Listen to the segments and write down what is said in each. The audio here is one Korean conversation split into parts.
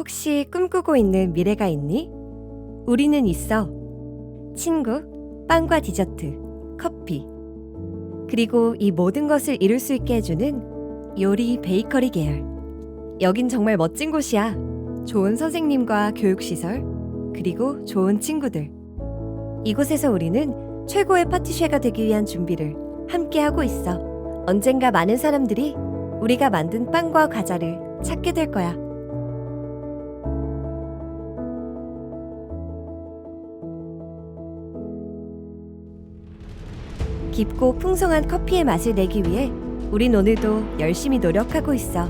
혹시 꿈꾸고 있는 미래가 있니? 우리는 있어. 친구, 빵과 디저트, 커피. 그리고 이 모든 것을 이룰 수 있게 해주는 요리 베이커리 계열. 여긴 정말 멋진 곳이야. 좋은 선생님과 교육시설, 그리고 좋은 친구들. 이곳에서 우리는 최고의 파티쉐가 되기 위한 준비를 함께 하고 있어. 언젠가 많은 사람들이 우리가 만든 빵과 과자를 찾게 될 거야. 깊고 풍성한 커피의 맛을 내기 위해 우린 오늘도 열심히 노력하고 있어.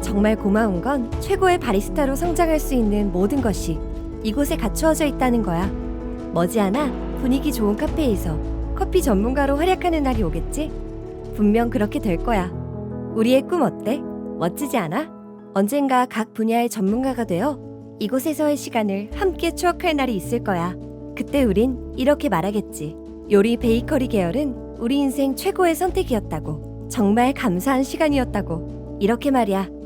정말 고마운 건 최고의 바리스타로 성장할 수 있는 모든 것이 이곳에 갖추어져 있다는 거야. 머지않아 분위기 좋은 카페에서 커피 전문가로 활약하는 날이 오겠지? 분명 그렇게 될 거야. 우리의 꿈 어때? 멋지지 않아? 언젠가 각 분야의 전문가가 되어 이곳에서의 시간을 함께 추억할 날이 있을 거야. 그때 우린 이렇게 말하겠지. 요리 베이커리 계열은 우리 인생 최고의 선택이었다고. 정말 감사한 시간이었다고. 이렇게 말이야.